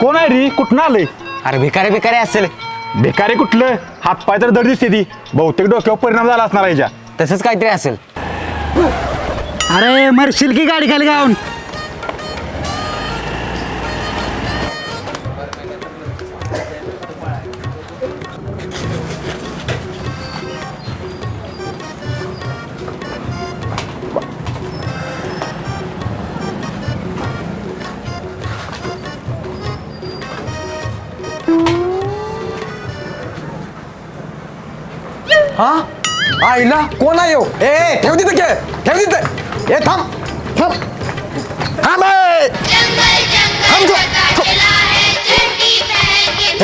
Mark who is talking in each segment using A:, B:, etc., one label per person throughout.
A: कोण आहे री? कुठनं आलंय?
B: अरे भिकारी भिकारी असेल.
A: बेकारी कुठलं? हातपाय तर दर दिसते ती. बहुतेक डोक्यावर परिणाम झाला असणार याच्या
B: तसंच काहीतरी असेल.
C: अरे मरशील की गाडी खाली गाऊन.
D: आईला कोण आहे हो? ए ठेव तिथं घे ठेव तिथं. ए थांब. थांब. थांब ए! थांब तू.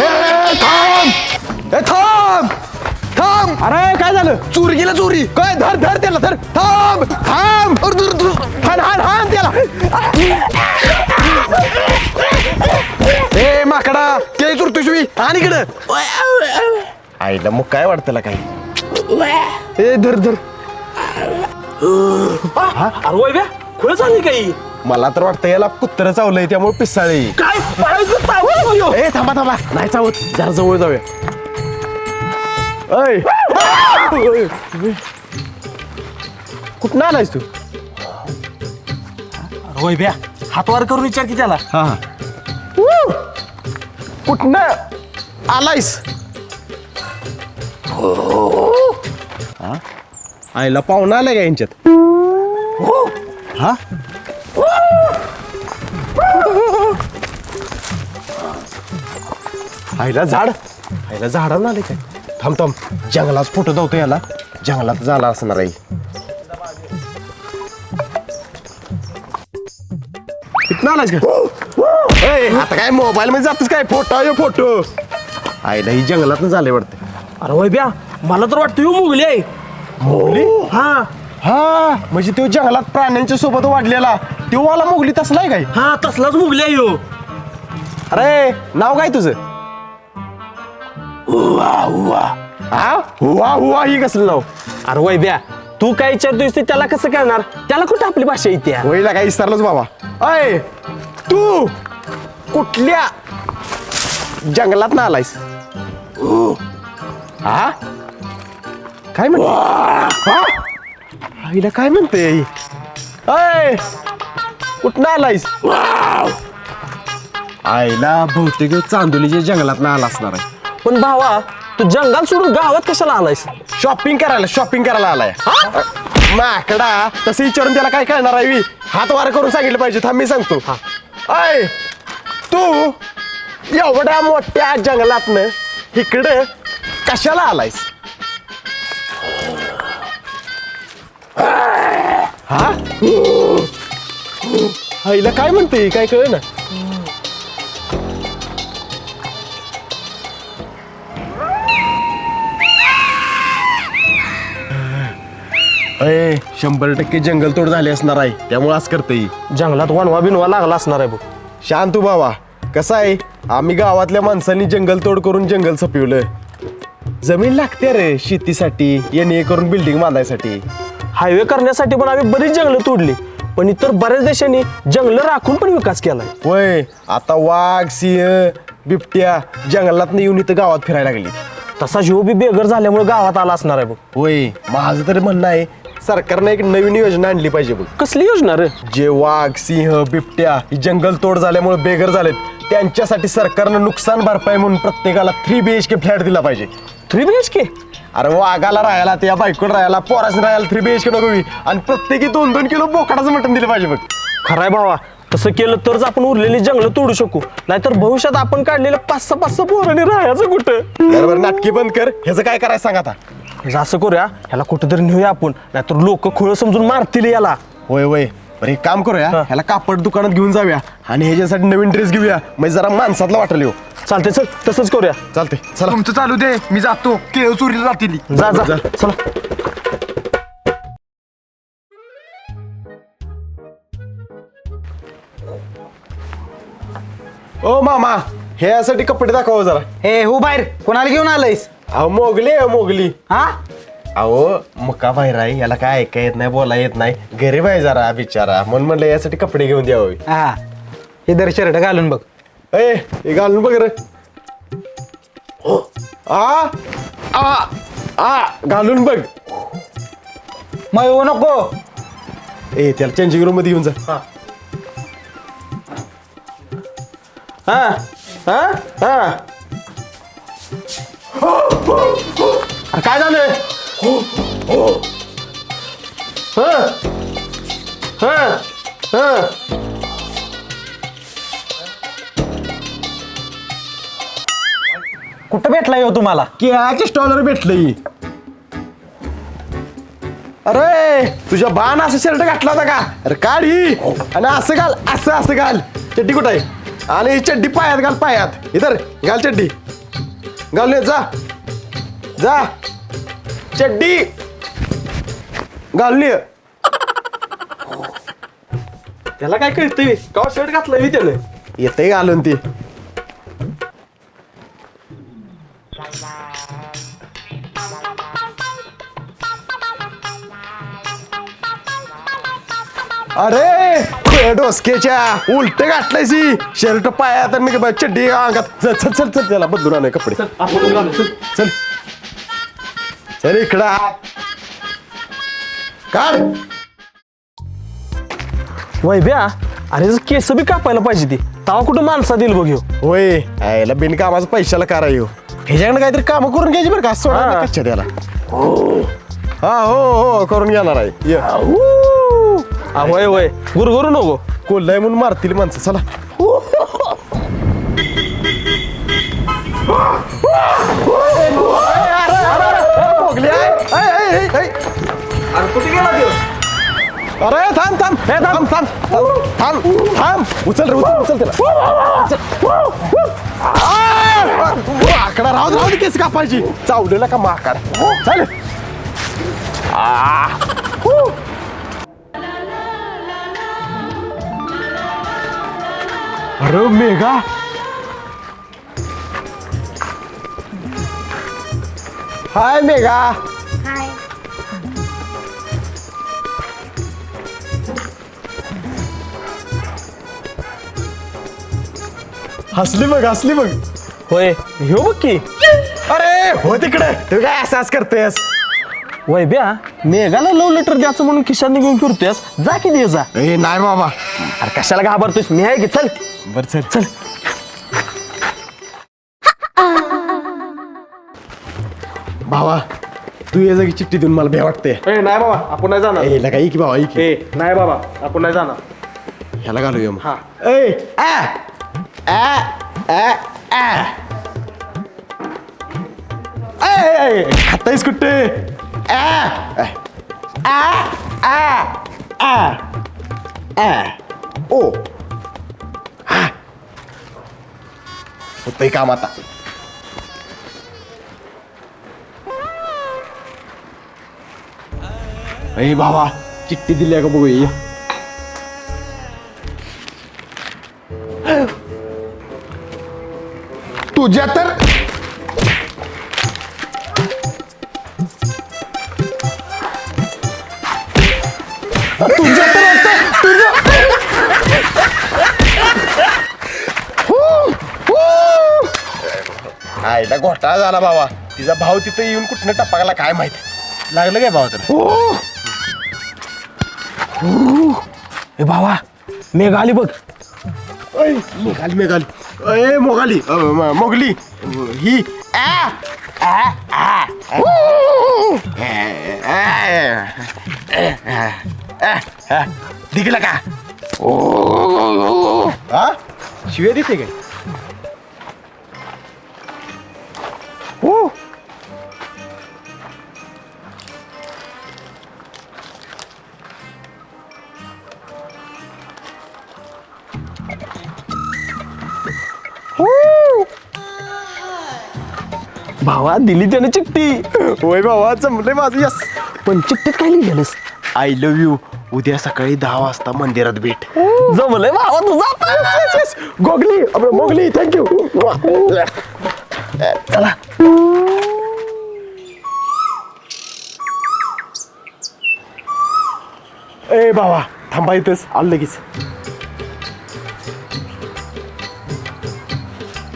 D: ए, थांब. ए थांब. थांब. अरे काय झालं? चोरी गेला चोरी. काय धर धर त्याला धर. थांब. थांब. धर धर धर. हाण हाण हाण त्याला. ए माकडा. ते चुरतुशवी आणि इकडं. आईला मग काय वाटतं काही? ए धर धर.
E: अरे वय खुळ चालली काही
D: मला तर वाटतं याला कुत्र चावलंय त्यामुळे पिसाळे.
E: काय? पाळायचं चावलं ह्यो.
D: ए थांबा थांबा. नाही चावत जरा जवळ जाऊया. ऐ. कुठं आलायस तू?
E: अरे वय ब्या हातवार करून विचार की त्याला.
D: हा. कुठनं आलायस? हा? आईला पाहुणा आलाय का यांच्यात? हा? आईला झाड. आईला झाडानं आले काय? थांब थांब. जंगलात फोटो धावतो याला. जंगलात झाला असणार आहे इथं आलायस का? ए, आता काय मोबाईल मध्ये जातोस काय? फोटो आहे फोटो. आईला ही जंगलात झाले वाटते.
E: अरे वय ब्या मला तर वाटतं ह्यो मुगली आहे.
D: मोगली?
E: हा.
D: हा. म्हणजे तो जंगलात प्राण्यांच्या सोबत वाढलेला तो वाला मोगली तसलाय काय?
E: हा तसलाच मुगली आहे ह्यो.
D: अरे नाव काय तुझं? हा हुआ. हुआ ही कसलं नाव?
E: अरे वय ब्या तू काय विचारतोयस ते त्याला कसं कळणार? त्याला कुठं आपली भाषा येते? यार?
D: वहिला काय विसरलोच बाबा. अय तू कुठल्या जंगलात ना आलायस हा काय म्हणते? हा? आईला काय म्हणते? अय कुठनं आलायस? आईला बहुतेक चांदोलीच्या जंगलात ना आला असणार आहे.
E: पण भावा तू जंगल सोडून गावात कशाला आलायस?
D: शॉपिंग करायला शॉपिंग करायला आलाय. माकडा तसं विचारून त्याला काय कळणार आहे? हात वार करून सांगितलं पाहिजे थांब मी सांगतो. अय तू एवढ्या मोठ्या जंगलातनं इकडं कशाला आलायस? हा? आईला काय म्हणते? काय कळ ना अय शंभर टक्के जंगलतोड झाली असणार आहे. त्यामुळे आज करते ही.
E: जंगलात वनवा बिनवा लागला असणार आहे बघ.
D: शांत तू बाबा कसं आहे? आम्ही गावातल्या माणसांनी जंगलतोड करून जंगल सपिवलं जमीन लागते रे शेतीसाठी येणे करून बिल्डिंग बांधायसाठी.
E: हायवे करण्यासाठी पण आम्ही बरीच जंगलं तोडली पण इतर बऱ्याच देशांनी जंगलं राखून पण विकास केलाय.
D: वय आता वाघ सिंह बिबट्या जंगलात येऊन इथं गावात फिरायला लागली.
E: तसा जीव बी बेघर झाल्यामुळे गावात आला असणार आहे बघ.
D: होय माझं तरी म्हणणं आहे सरकारनं एक नवीन योजना आणली पाहिजे बघ.
E: कसली योजना रे?
D: जे वाघ सिंह बिबट्या ही जंगल तोड झाल्यामुळे बेघर झालेत त्यांच्यासाठी सरकारनं नुकसान भरपाई म्हणून प्रत्येकाला three B H K flat दिला पाहिजे.
E: थ्री बी एच के
D: अरे वाघाला राहायला त्या बायकोला राहायला पोरासने राहायला थ्री बी एच के नको होई. आणि प्रत्येकी दोन दोन किलो बोकडाचं मटण दिलं पाहिजे बघ.
E: खराय भावा तसं केलं तरच आपण उरलेली जंगलं तोडू शकू. नाहीतर भविष्यात आपण काढलेलं पाच सहा पाच सहा पोरांनी राहायचं कुठं?
D: बरोबर नाटकी बंद कर. ह्याचं काय करायचं सांग आता.
E: म्हणजे असं करूया ह्याला कुठेतरी नेऊया आपण. नाहीतर लोक खोळ समजून मारतील याला.
D: होय होय. बरं एक काम करूया
E: हा.
D: ह्याला कापड दुकानात घेऊन जाऊया आणि ह्याच्यासाठी नवीन ड्रेस घेऊया. म्हणजे जरा माणसातला वाटेल हो.
E: चालते चल तसंच करूया.
D: चालते चला.
C: तुमचं चालू दे मी जातो. केळ चोरीला जातील.
E: जा जा. चला.
D: ओ मामा हे यासाठी कपडे दाखवा जरा.
C: ए हो बाहेर कोणाला घेऊन आलंयस?
D: अहो मोगली आहे मोगली.
C: हा?
D: अहो मुका बाहेर आहे याला काय ऐका येत नाही बोला येत नाही. गरीब आहे जरा बिचारा. म्हणून म्हणलं यासाठी कपडे घेऊन द्यावे.
C: हा. हे दर शर्ट घालून बघ.
D: ए हे घालून बघ रे आ आ आ घालून बघ.
C: मग येऊ नको.
D: ए त्याला चेंजिंग रूममध्ये घेऊन जा.
E: हा. हा हा अरे काय झालं हं? हं? हं?
C: कुठं भेटला येऊ हो तुम्हाला?
D: केळाच्या स्टॉलवर भेटलंय. अरे तुझ्या बाण असं शर्ट घातला होता का? अरे काढ ही. आणि असं घाल असं असं घाल. चड्डी कुठं आहे? आणि ही चड्डी पायात घाल पायात. इधर घाल चड्डी. घाल जा. जा. चड्डी घालून ये.
E: त्याला काय कळतंय का शर्ट घातलं मी त्यानं
D: येतंय घालून ती अरे खुल्या डोसक्याच्या उलट घातलायसी शर्ट पायात आणि ब- चड्डी अंगात चल चल चल चल त्याला बदलून आणाय कपडे
E: चल.
D: चल चल इकडा काढ.
E: वैभ्या अरे जर केस बी कापायला पाहिजे ती तवा कुठं माणसा देईल बघ ह्यो.
D: होय. बिनकामाचं पैशाला करा येऊ ह्याच्याकडे काहीतरी काम करून घ्यायची बरं का? सोडा
E: हा.
D: कच्च्या त्याला. हा हो हो करून घेणार आहे. ये.
E: होय होय. गुरगुरू नको.
D: कोल्हाय म्हणून मारतील माणसं चला. हे थांब. थांब थांब. थांब. थांब. उचल रे उचल उचल त्याला. आकडा राहू राहू दे केस कापायची. चावलेला का माकड चल. अरे मेघा. हाय मेघा. हसली बघ हसली बघ
E: होय ह्यो बघ की.
D: अरे हो तिकडे. तू काय असाच करतेस?
E: वैभ्या मेघाला लव लेटर द्यायचं म्हणून खिशात घेऊन फिरतोयस. जा की दे जा.
D: ए नाही बाबा.
E: अरे कशाला घाबरतोयस? मी आहे की? चल.
D: बर चल. चल. भावा तू ये जागी चिठ्ठी देऊन मला भ्या वाटते
E: ए नाही बाबा आपण नाही जाणार.
D: ए लगा की भावा की.
E: ए नाही बाबा आपण नाही जाणार.
D: ह्याला घालूया मग.
E: हा.
D: आ! ए खातायस कुठे? ओ. होतंय काम आता. ए भावा चिठ्ठी दिली का बघूया तुझ्या तर तुझ्या तर होतं, तुझ्या हू, हू. आईला घोटाळा झाला बाबा. तिचा भाऊ तिथं येऊन कुठनं टपाकला काय माहिती? लागलं काय भाऊ तर
E: ए भावा मेघ आली बघ.
D: ऐ, मेघाली मेघाली. ए मोगाली. अ, म- मोगली. ही. आ, आ, आ, आ. दिगलं का? हा शिव्या देते काय? हो
E: भावा दिली त्याने चिठ्ठी.
D: होय बाबा जमले माझं यस.
E: पण चिठ्ठीत काय लिहिलेलंस
D: आय लव्ह यू उद्या सकाळी दहा वाजता मंदिरात भेट.
E: जमलंय भावा तुझा
D: गोगली अबे, मोगली थँक्यू
E: चला.
D: ए बाबा थांबा इथंच. आलं लगेच.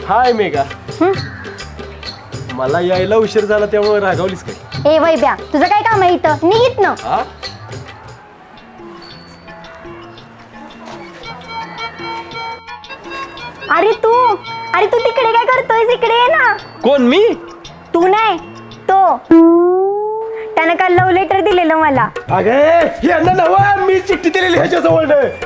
D: हाय मेघा. मला यायला उशीर झाला त्यामुळे रागावलीस काय?
F: ए वैब्या तुझं काय काम आहे इथं? निघित ना
D: हा?
F: अरे तू अरे तू तिकडे काय करतोय इकडे ये ना.
E: कोण मी?
F: तू नाही तो. त्यानं काल लव्ह लेटर दिलेलं मला.
D: अगे यांना नवा मी चिठ्ठी दिलेली ह्याच्या जवळ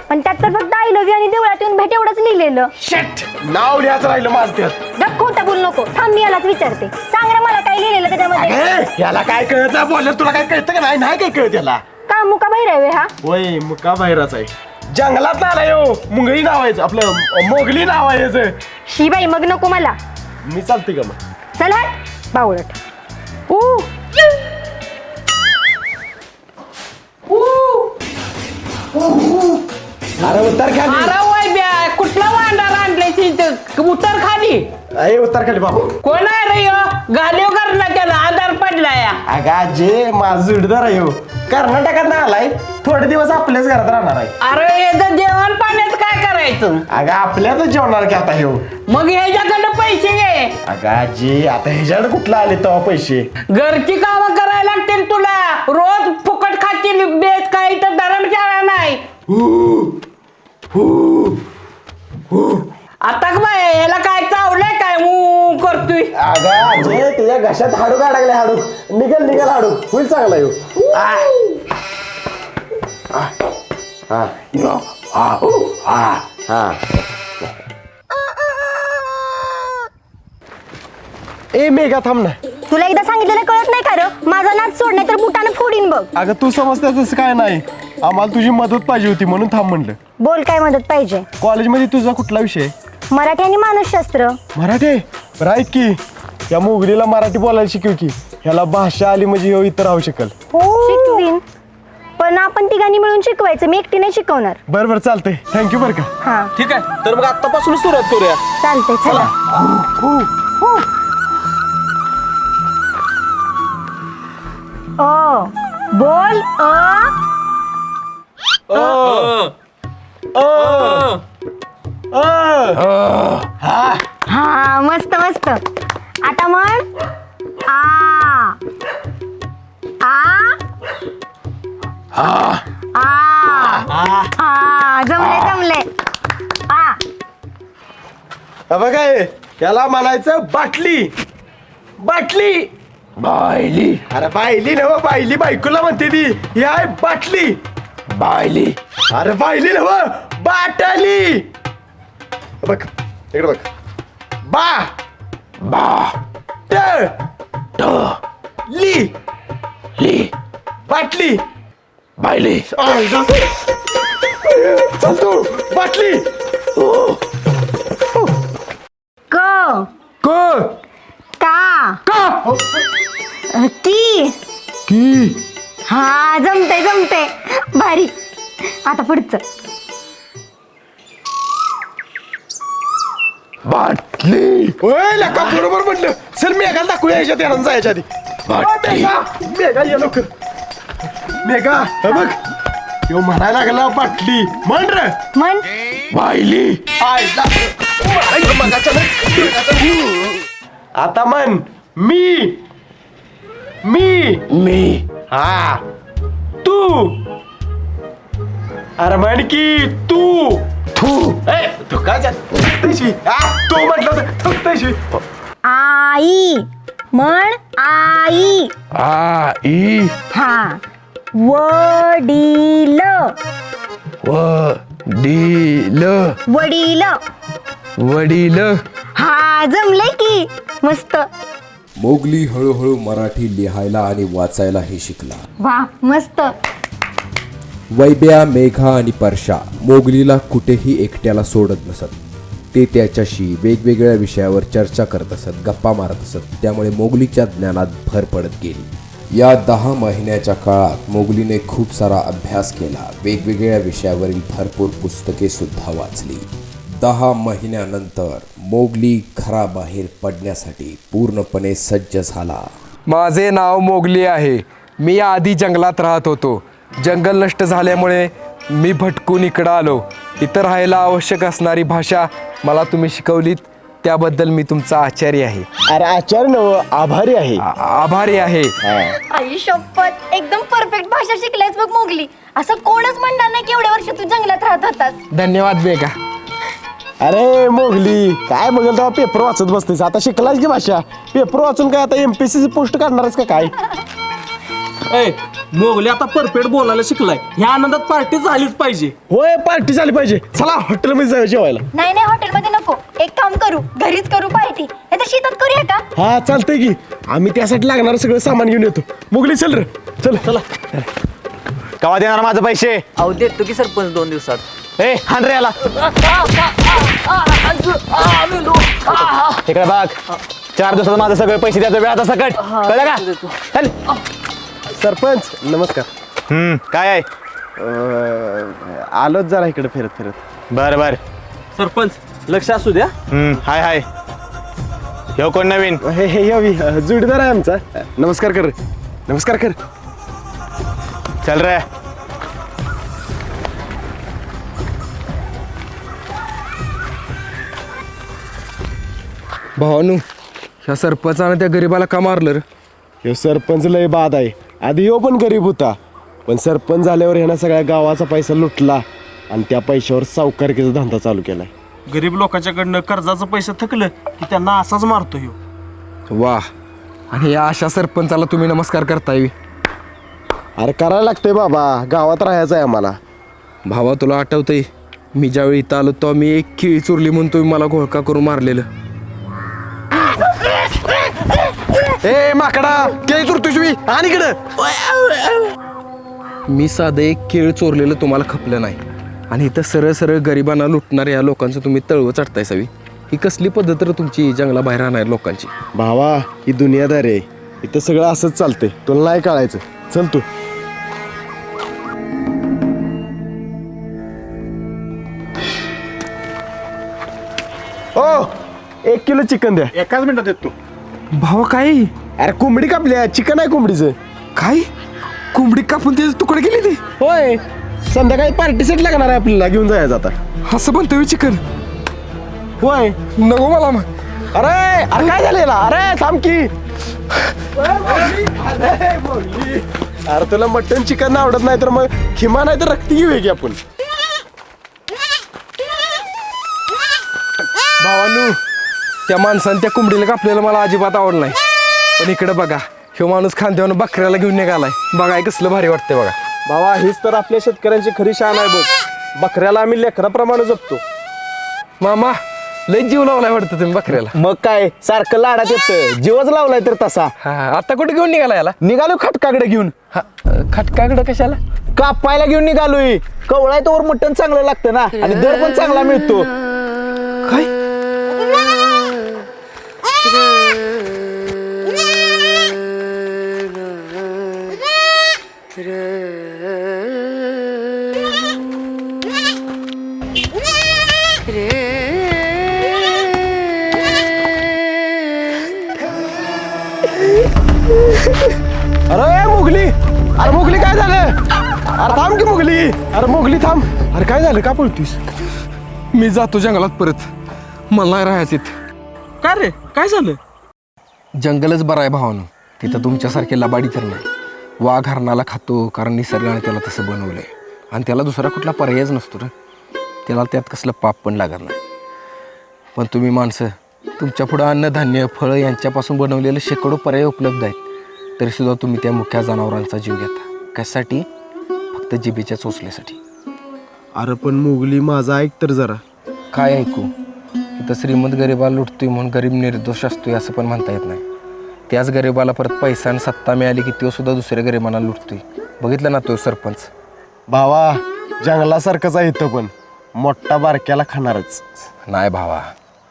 F: पण त्यात तर फक्त आय लव्ह आणि देवळात येऊन भेट एवढंच लिहिलेलं.
D: शेट नाव लिहायचं राहिलं माझं त्यात.
F: जग खोटं बोल नको. थांब मी यालाच विचारते. सांग ना मला काय लिहिलेलं त्याच्यामध्ये.
D: अगे याला काय कळत? नाही बोललं तुला काय कळतं का नाही? नाही काय कळत याला.
F: का मुका बाहेर आहे हा?
D: वय मुका बाहेरच आहे. जंगलात आला यो मुंगळी नाव आहे. आपलं अं, मोगली नाव आहे याचं.
F: शी बाई मग नको मला.
D: मी चालते का मग?
F: चल हट. बावळट. ऊ!
D: अरे उतर खाली.
G: अरे वय ब्या कुठला वांडा आणलाय तिथं उतर खाली.
D: अरे उतर खाली बाबू.
G: कोण आहे रे ह्यो? त्याला आधार पडलाय
D: अगं आजे माझं जुडदार आहे हो. कर्नाटकात आलाय. थोडे दिवस आपल्याच घरात राहणार आहे.
G: अरे याचं जेवण पाण्यात काय करायचं
D: अगं आपल्यातच जेवणार की आता हे.
G: मग ह्याच्याकडे पैसे घे.
D: अगं आजी आता ह्याच्याकडे कुठला आले तेव्हा पैसे?
G: घरची कामं करायला लागतील तुला. रोज फुकट खातील बेत काही तर धर्मशाळा नाही. आता का बाय ह्याला काय चावलंय काय ऊ करतोय?
D: अगं आजे तुझ्या घशात हाडू काढागले हाडू. निघल निघल हाडू. होईल चांगला येऊ. ए मेघा थांब ना.
F: तुला एकदा सांगितलेलं कळत नाही का रे? माझा नाच सोड नाही तर बुटानं फोडीन बघ.
D: अगं तू समजते तसं काय नाही. आम्हाला तुझी मदत पाहिजे होती म्हणून थांब म्हणलं.
F: बोल काय मदत पाहिजे?
D: कॉलेजमध्ये तुझा कुठला विषय?
F: मराठी आणि मानसशास्त्र
D: मराठी बरं ऐक की. या मुगलीला मराठी बोलायला शिकव की. ह्याला भाषा आली म्हणजे ह्यो इथं राहू शकेल.
F: शिकवीन. पण आपण तिघांनी मिळून शिकवायचं. मी एकटी नाही शिकवणार.
D: बरं बरं चालतंय थँक्यू बरं का.
F: हा.
E: ठीक आहे. तर मग आतापासून सुरुवात करूया
F: चालतंय चला. हो. ओ बोल अ. हा मस्त मस्त. आता म्हण आ. आ. आ हा. जमले जमले. आ
D: हा बघा हे, याला म्हणायचं बाटली. बाटली. बायली. अरे बायली नव बायली बायकोला म्हणते ती. ही आहे बाटली. बायली. अरे बायली नव बाटली. बघ इकडे बघ. बा. बा. ट. ट. ली. ली. बाटली. बायली. चालतो. बाटली.
F: क.
D: क.
F: का
D: का.
F: की
D: की.
F: हा जमते जमते भारी. आता पुढचं.
D: बाटली. ओय लका बरोबर म्हटलं. सर मेघाला दाखवूया याच्यात यानं जायच्या आधी बाटली मेघा ये लवकर. मेघा हे बघ. यो म्हणायला लागला बाटली. म्हण रे.
F: म्हण.
D: बायली. आता म्हण मी. मी. मी. हा. तू. अरे म्हण की तू. तू. ए तू काय तशी तू म्हटलं होतं, तू तशी
F: आई. म्हण आई.
D: आई
F: हा. वडील.
D: वडील.
F: वडील.
D: वडील.
F: हा जमले की. मस्त.
H: मोगली हळूहळू मराठी लिहायला आणि वाचायलाही शिकला.
F: वा मस्त.
H: वैब्या मेघा आणि परशा मोगलीला कुठेही एकट्याला सोडत नसत. ते त्याच्याशी वेगवेगळ्या विषयावर चर्चा करत असत गप्पा मारत असत. त्यामुळे मोगलीच्या ज्ञानात भर पडत गेली. या दहा महिन्याच्या काळात मोगलीने खूप सारा अभ्यास केला. वेगवेगळ्या विषयावरील भरपूर पुस्तके सुद्धा वाचली. दहा महिन्यानंतर मोगली घराबाहेर पडण्यासाठी पूर्णपणे सज्ज झाला.
I: माझे नाव मोगली आहे. मी आधी जंगलात राहत होतो. जंगल नष्ट झाल्यामुळे मी भटकून इकडं आलो. इथं राहायला आवश्यक असणारी भाषा मला तुम्ही शिकवलीत. त्याबद्दल मी तुमचा आचार्य आहे.
D: अरे आचार्य नव आभारी आहे.
I: आ- आभारी आहे.
F: आई शपथ एकदम परफेक्ट भाषा शिकलायस बघ मोगली. असं कोणच म्हणणार नाही की एवढ्या वर्ष तू जंगलात राहत होतास.
I: धन्यवाद बेगा
D: अरे मोगली काय बघेल तेव्हा पेपर वाचत बसतेस? आता शिकलास की भाषा? पेपर वाचून काय आता एमपीसी पोस्ट काढणारच का काय?
E: ए मोगली आता परफेक्ट बोलायला शिकलाय. ह्या आनंदात पार्टी झालीच पाहिजे.
D: होय पार्टी झाली पाहिजे. चला हॉटेलमध्ये जाऊया जेवायला.
F: नाही नाही हॉटेलमध्ये नको. एक काम करू घरीच करू पार्टी. नाही तर शेतात करूया का?
D: हा चालतंय की. आम्ही त्यासाठी लागणार सगळं सामान घेऊन येतो. मोगली चल रे. चल. चला.
A: कवा देणार माझं पैसे?
B: अहो देतो की सरपंच दोन दिवसात.
A: ए हान रे याला. इकडे बघ. चार दिवसात माझं सगळे पैसे द्यायचं वेळ आता सकट कळलं का? चल.
D: सरपंच नमस्कार.
A: हम्म काय आहे?
D: अं, आलोच जरा इकडे फिरत फिरत.
A: बर बर.
E: सरपंच लक्ष असू द्या.
A: हम्म हाय हाय. ह्यो कोण नवीन?
D: हे हे यावी जोडीदार आहे आमचा. नमस्कार कर नमस्कार कर.
A: चल रे.
I: भावानू ह्या सरपंचानं त्या गरीबाला का मारलं रे?
D: ह्यो सरपंच लय बाद आहे. आधी ह्यो पण गरीब होता पण सरपंच झाल्यावर ह्यानं सगळ्या गावाचा पैसा लुटला आणि त्या पैशावर सावकारकीचा धंदा चालू केलाय.
E: गरीब लोकांच्याकडनं कर्जाचं पैसे थकलं की त्यांना असाच मारतो ह्यो
I: वा आणि या अशा सरपंचाला तुम्ही नमस्कार करताय.
D: अरे करायला लागतंय बाबा गावात राहायचं आहे आम्हाला.
I: भावा तुला आठवतंय मी ज्यावेळी इथं आलो तेव्हा मी एक केळी चोरली म्हणून तुम्ही मला घोळका करून मारलेलं.
D: ए माकडा केळी तुरतोस मी. आणि इकडं.
I: मी साधं एक केळ चोरलेलं तुम्हाला खपलं नाही. आणि इथं सरळ सरळ गरिबांना लुटणाऱ्या या लोकांचं तुम्ही तळवं चढताय सवी. ही कसली पद्धत रे तुमची जंगलाबाहेर राहणार लोकांची?
D: भावा ही दुनियादार आहे. इथं सगळं असंच चालतंय. तुला नाही कळायचं. चल तू. ओ एक किलो चिकन द्या.
A: एकाच मिनिटात देतो.
I: भावा काय?
D: अरे कोंबडी कापली आहे. चिकन आहे कोंबडीचं.
I: काय? कोंबडी कापून त्याचे तुकडे गेले ते?
D: होय. संध्याकाळी पार्टी सेट लागणार आहे आपल्याला. घेऊन जायचं आता.
I: असं बनतोय चिकन?
D: होय.
I: नको मला मग.
D: अरे अरे काय झालं याला? अरे थांब की. अरे तुला मटन चिकन आवडत नाही तर मग खिमा नाही तर रक्ती घेऊया की आपण.
I: भावानू त्या माणसाने त्या कोंबडीला कापलेलं मला अजिबात आवडलं नाही. पण इकडे बघा ह्यो माणूस खांद्यावर बकऱ्याला घेऊन निघालाय. बघा कसलं भारी वाटतंय बघा.
E: भावा हीच तर आपल्या शेतकऱ्यांची खरी शान आहे बघ. बकऱ्याला आम्ही लेकराप्रमाणे जपतो.
I: मामा लय जीव लावलाय वाटतं तुम्ही बकऱ्याला.
C: मग काय सारखं लाडात येतं जीवच लावलाय तर तसा.
I: हा आता कुठे घेऊन निघाला याला?
C: निघालो खटकाकडे घेऊन.
I: हा खटकाकडं कशाला?
C: कापायला घेऊन निघालोय. कवळाय तोवर मटण चांगलं लागतं ना आणि दर पण चांगला मिळतो.
I: काय?
D: अरे मुगली. अरे मुगली काय झालं? अरे थांब की मुगली. अरे मुगली थांब. अरे काय झालं? का पळतीस
I: मी जातो जंगलात परत. मला नाही राहायचं इथं.
E: काय रे? काय झालं?
I: जंगलच बरं आहे भावानं. तिथं तुमच्यासारखे लबाडी तर नाही. वाघ हरणाला खातो कारण निसर्गाने त्याला तसं बनवलंय. आणि त्याला दुसरा कुठला पर्यायच नसतो रे. त्याला त्यात कसलं पाप पण लागत नाही. पण तुम्ही माणसं तुमच्या पुढं अन्नधान्य फळं यांच्यापासून बनवलेले शेकडो पर्याय उपलब्ध आहेत. तरीसुद्धा तुम्ही त्या मुख्या जनावरांचा जीव घेता. कशासाठी? फक्त जिभेच्या चोचल्यासाठी.
D: अरे पण मुगली माझा ऐक तर जरा.
I: काय ऐकू? इथं श्रीमंत गरिबाला लुटतोय म्हणून गरीब निर्दोष असतोय असं पण म्हणता येत नाही. त्याच गरिबाला परत पैसा आणि सत्ता मिळाली की तो सुद्धा दुसऱ्या गरिबांना लुटतोय. बघितलं ना तो सरपंच?
D: भावा जंगलासारखंच आहे इथं पण. मोठा बारक्याला खाणारच.
I: नाही भावा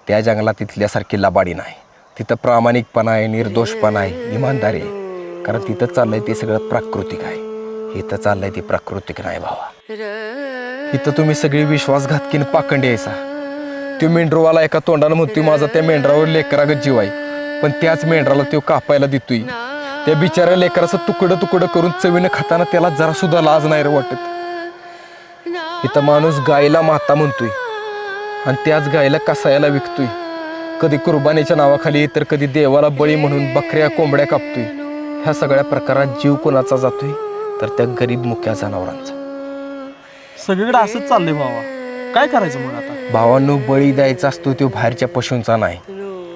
I: त्या जंगलात तिथल्यासारखी लबाडी नाही. तिथं प्रामाणिकपणा आहे निर्दोषपणा आहे इमानदारी आहे. कारण तिथं चाललंय ते सगळं प्राकृतिक आहे. इथं चाललंय ते प्राकृतिक नाही भावा. इथं तुम्ही सगळी विश्वासघातकीन पाखंडी यायचा तो मेंढरवाला एका तोंडानं म्हणतोय माझा त्या मेंढरावर लेकरागत जीव आहे. पण त्याच मेंढराला तो कापायला देतोय. त्या बिचाऱ्या लेकराचं तुकडं तुकडं करून चवीनं खाताना त्याला जरा सुद्धा लाज नाही रे वाटत. इथं माणूस गायला माता म्हणतोय आणि त्याच गायला कसायला विकतोय. कधी कुर्बानीच्या नावाखाली तर कधी देवाला बळी म्हणून बकऱ्या कोंबड्या कापतोय. ह्या सगळ्या प्रकारात जीव कोणाचा जातोय? तर त्या गरीब मुक्या जनावरांचा.
E: सगळीकडे असंच चाललंय बाबा काय करायचं मग आता?
I: भावांनो बळी द्यायचा असतो तो बाहेरच्या पशूंचा नाही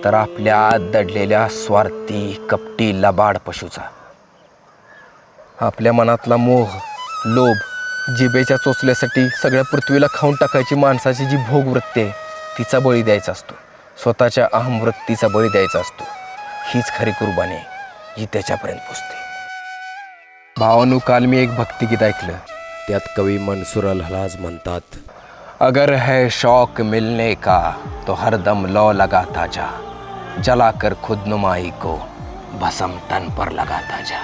I: तर आपल्या आत दडलेल्या स्वार्थी कपटी लबाड पशूचा. आपल्या मनातला मोह लोभ जिबेच्या चोचल्यासाठी सगळ्या पृथ्वीला खाऊन टाकायची माणसाची जी भोग वृत्ती आहे तिचा बळी द्यायचा असतो. स्वतःच्या अहमवृत्तीचा बळी द्यायचा असतो. हीच खरी कुर्बानी आहे जी त्याच्यापर्यंत पोचते. भावानू काल मी एक भक्तिगीत ऐकलं.
H: त्यात कवी मनसुर अल हलाज म्हणतात
I: अगर है शौक मिलने का तो हरदम लौ लगाता जा। जला कर खुद नुमाई को भसम तन पर लगाता जा।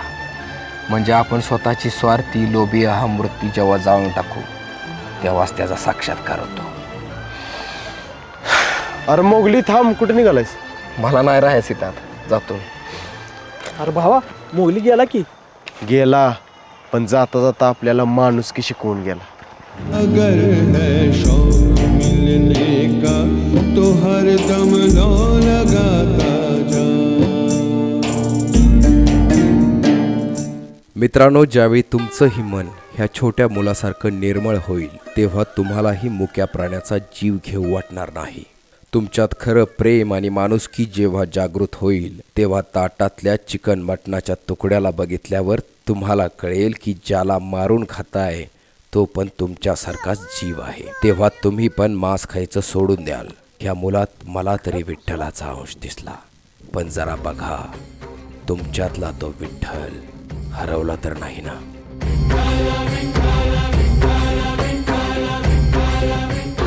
I: म्हणजे आपण स्वतःची स्वार्थी लोभी अहम वृत्ती जेव्हा जाळून टाकू तेव्हाच त्याचा साक्षात्कार होतो
D: अरे मोगली थांब कुठे निघालायस?
I: मला नाही राहायचं त्यात जातो
E: अरे भावा मोगली गेला की?
D: गेला पण जाता जाता आपल्याला माणूस की शिकवून गेला.
J: अगर है शौक मिलने का तो हर दम लो लगाता जा।
H: मित्रांनो ज्यावेळी तुमचंही मन ह्या छोट्या मुलासारखं निर्मळ होईल तेव्हा तुम्हालाही मुक्या प्राण्याचा जीव घेऊ वाटणार नाही. तुमच्यात खरं प्रेम आणि माणुसकी जेव्हा जागृत होईल तेव्हा ताटातल्या चिकन मटणाच्या तुकड्याला बघितल्यावर तुम्हाला कळेल की ज्याला मारून खाताय तो पण तुमच्यासारखाच जीव आहे. तेव्हा तुम्ही पण मांस खायचं सोडून द्याल. ह्या मुलात मला तरी विठ्ठलाचा अंश दिसला. पण जरा बघा तुमच्यातला तो विठ्ठल हरवला तर नाही ना?